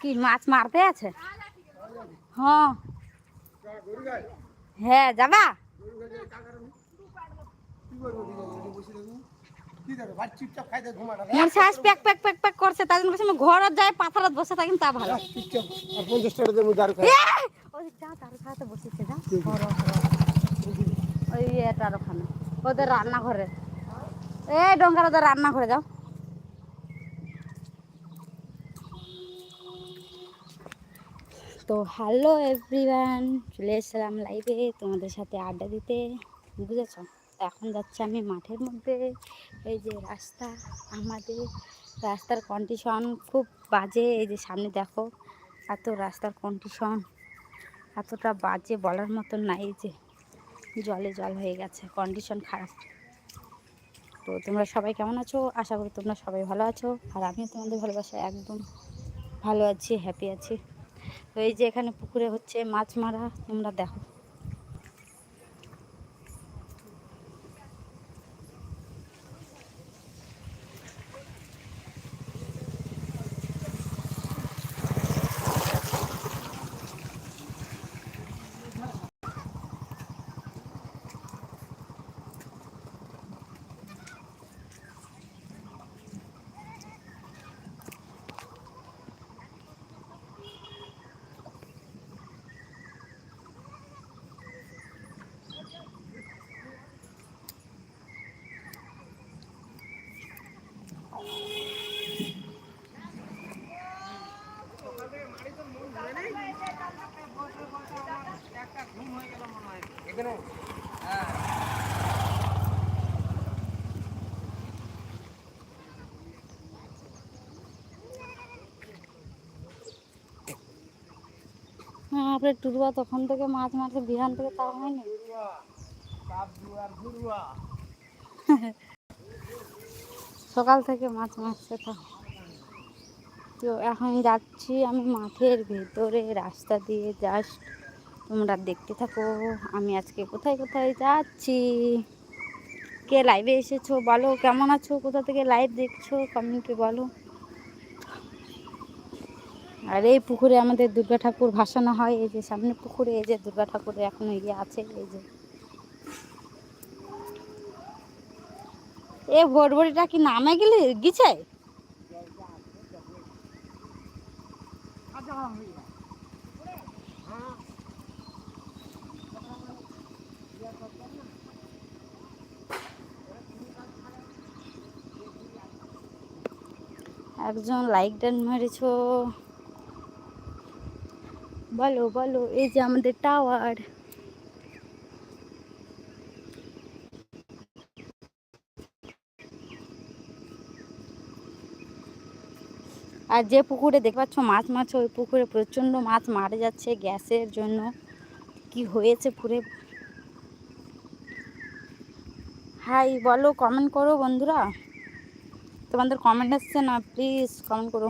কি, মাছ মারতে আছে? হ্যাঁ। হ্যাঁ যাবা? প্যাক প্যাক প্যাক প্যাক করছে জন্য বসে তা ভালো! ওই ওদের রান্নাঘরে। এই ডঙ্গার ওদের রান্নাঘরে যাও তো হ্যালো এভরিওয়ান, চলে এসেছিলাম লাইভে তোমাদের সাথে আড্ডা দিতে। বুঝেছ? এখন যাচ্ছি আমি মাঠের মধ্যে। এই যে রাস্তা, আমাদের রাস্তার কন্ডিশন খুব বাজে। এই যে সামনে দেখো, এত রাস্তার কন্ডিশন এতটা বাজে বলার মতন নাই যে, জলে জল হয়ে গেছে কন্ডিশন খারাপ। তো তোমরা সবাই কেমন আছো? আশা করি তোমরা সবাই ভালো আছো। আর আমিও তোমাদের ভালোবাসা একদম ভালো আছি হ্যাপি আছি। তো এই যে এখানে পুকুরে হচ্ছে মাছ মারা, তোমরা দেখো। হ্যাঁ আপনি তখন থেকে মাছ মারছে বিহান থেকে তাও হয়নি। সকাল থেকে মাছ মারছে তো তো এখন যাচ্ছি আমি মাঠের ভেতরে, রাস্তা দিয়ে জাস্ট তোমরা দেখতে থাকো, আমি আজকে কোথায় কোথায় যাচ্ছি? কে লাইভে এসেছ বলো, কেমন আছো, কোথা থেকে লাইভ দেখছ কমেন্টে বলো। আর এই পুকুরে আমাদের দুর্গা ঠাকুর ভাসানো হয়, এই যে সামনে পুকুরে, এই যে দুর্গা ঠাকুর এখনও ইয়ে আছে, এই যে। এ ভোরভরিটা কি নামে গেলে গিছে একজন লাইক ডান মেরেছ। বলো বলো এই যে আমাদের টাওয়ার আর যে পুকুরে দেখতে পাচ্ছ মাছ মাছ, ওই পুকুরে প্রচণ্ড মাছ মারা যাচ্ছে গ্যাসের জন্য। কি হয়েছে পুরে? হাই, বলো কমেন্ট করো বন্ধুরা। তোমাদের কমেন্ট আসছে না প্লিজ কমেন্ট করো।